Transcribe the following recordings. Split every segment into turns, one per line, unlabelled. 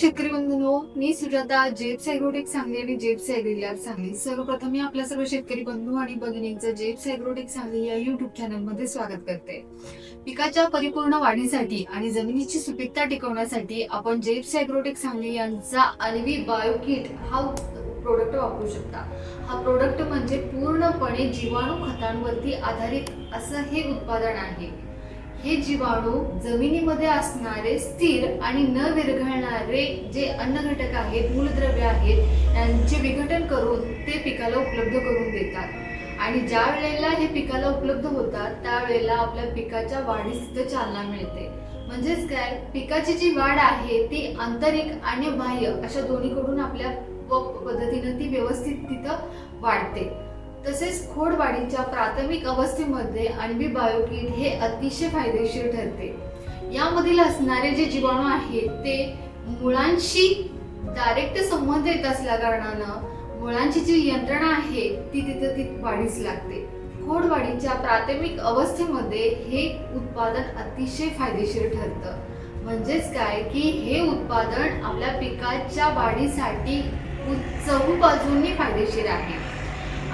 शेतकरी बंधूंनो मी सुजाता जेप्स ॲग्रोटेक सांगली आणि जेप्स ॲग्रिलर सांगली. सर्वप्रथम मी आपल्या सर्व शेतकरी बंधू आणि भगिनींचं जेप्स ॲग्रोटेक सांगली या युट्यूब चॅनलमध्ये स्वागत करते. पिकाच्या परिपूर्ण वाढीसाठी आणि जमिनीची सुपीकता टिकवण्यासाठी आपण जेप्स ॲग्रोटेक सांगली यांचा अल्वी बायोकिट हा प्रोडक्ट वापरू शकता. हा प्रोडक्ट म्हणजे पूर्णपणे जीवाणू खतांवरती आधारित असं हे उत्पादन आहे. हे जीवाणू जमिनीमध्ये असणारे स्थिर आणि न विरघळणारे जे अन्न घटक आहेत मूलद्रव्य आहेत यांचे विघटन करून ते पिकाला उपलब्ध करून देतात. आणि ज्या वेळेला हे पिकाला उपलब्ध होतात त्यावेळेला आपल्या पिकाच्या वाढीस तिथं चालना मिळते. म्हणजेच काय? पिकाची जी वाढ आहे ती आंतरिक आणि बाह्य अशा दोन्हीकडून आपल्या पद्धतीनं ती व्यवस्थित तिथं वाढते. तसेच खोडवाढीच्या प्राथमिक अवस्थेमध्ये अणवी बायोकिट हे अतिशय फायदेशीर ठरते. यामधील असणारे जे जीवाणू आहेत ते मुळांशी डायरेक्ट संबंध येत असल्या कारणानं मुळांची जी यंत्रणा आहे ती तिथं ती वाढीस लागते. खोडवाढीच्या प्राथमिक अवस्थेमध्ये हे उत्पादन अतिशय फायदेशीर ठरतं. म्हणजेच काय की हे उत्पादन आपल्या पिकाच्या वाढीसाठी चहू बाजूंनी फायदेशीर आहे.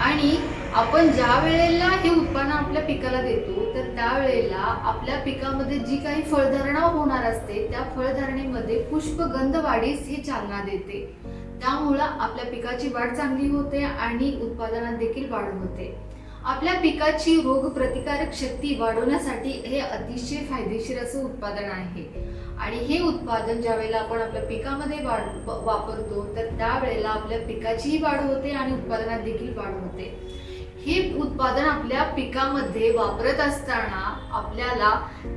आणि आपण ज्या वेळेला हे उत्पन्न आपल्या पिकाला देतो तर त्यावेळेला आपल्या पिकामध्ये जी काही फळधारणा होणार असते त्या फळधारणेमध्ये पुष्पगंध वाढीस हे चालना देते. त्यामुळं आपल्या पिकाची वाढ चांगली होते आणि उत्पादनात देखील वाढ होते. आपल्या पिकाची रोग प्रतिकारक शक्ती वाढवण्यासाठी हे अतिशय फायदेशीर असं उत्पादन आहे. आणि हे उत्पादन ज्या वेळेला आपण आपल्या पिकामध्ये वाढ वापरतो तर त्यावेळेला आपल्या पिकाचीही वाढ होते आणि उत्पादनात देखील वाढ होते. हे उत्पादन आपल्या पिकामध्ये वापरत असताना आपल्याला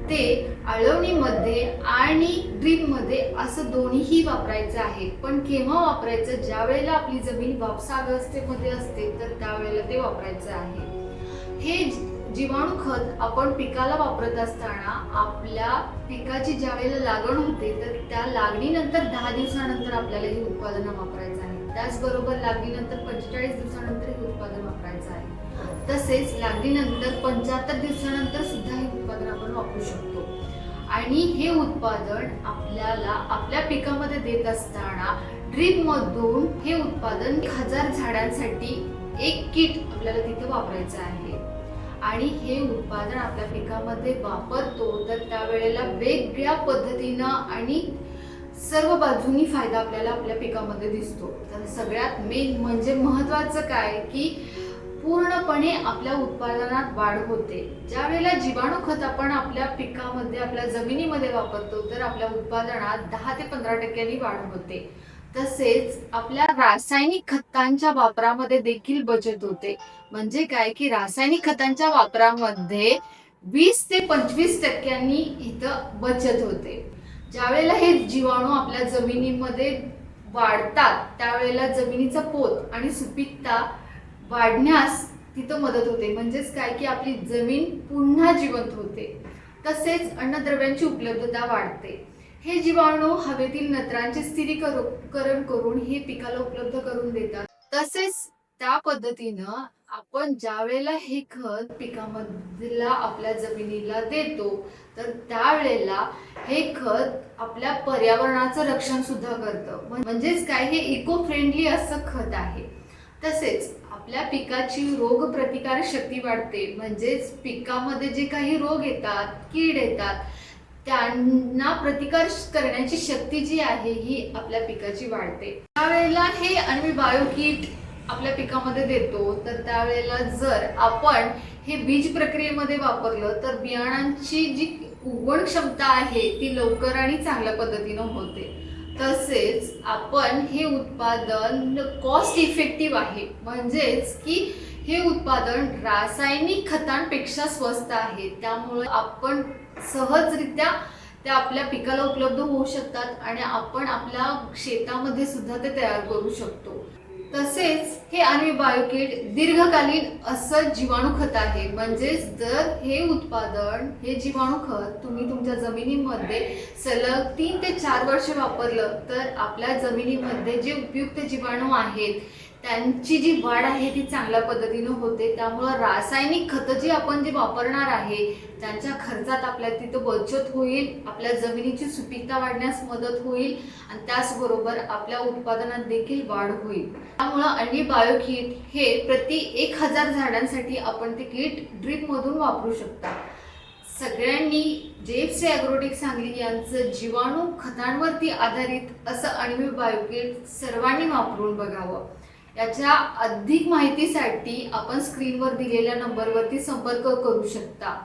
ते आळवणीमध्ये आणि ड्रीपमध्ये असं दोन्हीही वापरायचं आहे. पण केव्हा वापरायचं? ज्या वेळेला आपली जमीन वापसा असते तर त्यावेळेला ते वापरायचं आहे. हे जीवाणू खत आपण पिकाला वापरत असताना आपल्या पिकाची ज्या वेळेला लागण होते तर त्या लागणीनंतर दहा दिवसानंतर आपल्याला हे उत्पादन वापरायचं आहे. त्याचबरोबर लागणीनंतर पंचेचाळीस दिवसानंतर हे उत्पादन वापरायचं आहे. तसेच लागणीनंतर पंच्याहत्तर दिवसानंतर सुद्धा हे उत्पादन आपण वापरू शकतो. आणि हे उत्पादन आपल्याला आपल्या पिकामध्ये देत असताना ड्रीप मधून हे उत्पादन हजार झाडांसाठी एक किट आपल्याला तिथे वापरायचं आहे. आणि हे उत्पादन आपल्या पिकामध्ये वापरतो तर त्यावेळेला वेगळ्या पद्धतीनं आणि सर्व बाजूनी फायदा आपल्याला आपल्या पिकामध्ये दिसतो. तर सगळ्यात मेन म्हणजे महत्वाचं काय की पूर्णपणे आपल्या उत्पादनात वाढ होते. ज्या वेळेला जीवाणू खत आपण आपल्या पिकामध्ये आपल्या जमिनीमध्ये वापरतो तर आपल्या उत्पादनात दहा ते पंधरा टक्क्यांनी वाढ होते. तसेच आपल्या रासायनिक खतांच्या वापरामध्ये देखील बचत होते. म्हणजे काय की रासायनिक खतांच्या वापरामध्ये वीस ते पंचवीस टक्क्यांनी इथं बचत होते. ज्यावेळेला हे जीवाणू आपल्या जमिनीमध्ये वाढतात त्यावेळेला जमिनीचा पोत आणि सुपीकता वाढण्यास तिथं मदत होते. म्हणजेच काय की आपली जमीन पुन्हा जिवंत होते. तसेच अन्नद्रव्यांची उपलब्धता वाढते. हे जीवाणू हवेतील नत्रांचे स्थिरीकरण करून हे पिकाला उपलब्ध करून देतात. तसेच त्या पद्धतीनं आपण ज्या वेळेला हे खत पिकामधला आपल्या जमिनीला देतो तर त्यावेळेला हे खत आपल्या पर्यावरणाचं रक्षण सुद्धा करतं. म्हणजेच काय? हे इको फ्रेंडली असं खत आहे. तसेच आपल्या पिकाची रोग प्रतिकार शक्ती वाढते. म्हणजेच पिकामध्ये जे काही रोग येतात कीड येतात त्यांना प्रतिकार करण्याची शक्ती जी आहे ही आपल्या पिकाची वाढते. त्यावेळेला हे अण्वी बायोकीट आपल्या पिकामध्ये देतो तर त्यावेळेला जर आपण हे बीज प्रक्रियेमध्ये वापरलं तर बियाणांची जी उगवण क्षमता आहे ती लवकर आणि चांगल्या पद्धतीनं होते. तसेच आपण हे उत्पादन कॉस्ट इफेक्टिव्ह आहे. म्हणजेच की हे उत्पादन रासायनिक खतांपेक्षा स्वस्त आहे. त्यामुळे आपण सहजरित्या त्या आपल्या पिकाला उपलब्ध होऊ शकतात आणि आपण आपल्या शेतामध्ये सुद्धा ते तयार करू शकतो. तसेच हे अणवी बायोकिट दीर्घकालीन असं जीवाणू खत आहे. म्हणजेच जर हे उत्पादन हे जीवाणू खत तुम्ही तुमच्या जमिनीमध्ये सलग तीन ते चार वर्ष वापरलं तर आपल्या जमिनीमध्ये जे उपयुक्त जीवाणू आहेत त्यांची जी वाढ आहे ती चांगल्या पद्धतीनं होते. त्यामुळं रासायनिक खतं जी आपण जे वापरणार आहे त्यांच्या खर्चात आपल्या तिथं बचत होईल आपल्या जमिनीची सुपीकता वाढण्यास मदत होईल आणि त्याचबरोबर आपल्या उत्पादनात देखील वाढ होईल. त्यामुळं अन्वी बायो किट हे प्रति एक हजार झाडांसाठी आपण ते किट ड्रीपमधून वापरू शकता. सगळ्यांनी जेप्स ॲग्रोटिक सांगली यांचं जीवाणू खतांवरती आधारित असं अणवी बायोकिट सर्वांनी वापरून बघावं. याच्या अधिक माहितीसाठी आपण स्क्रीनवर दिलेल्या नंबरवरती संपर्क करू शकता.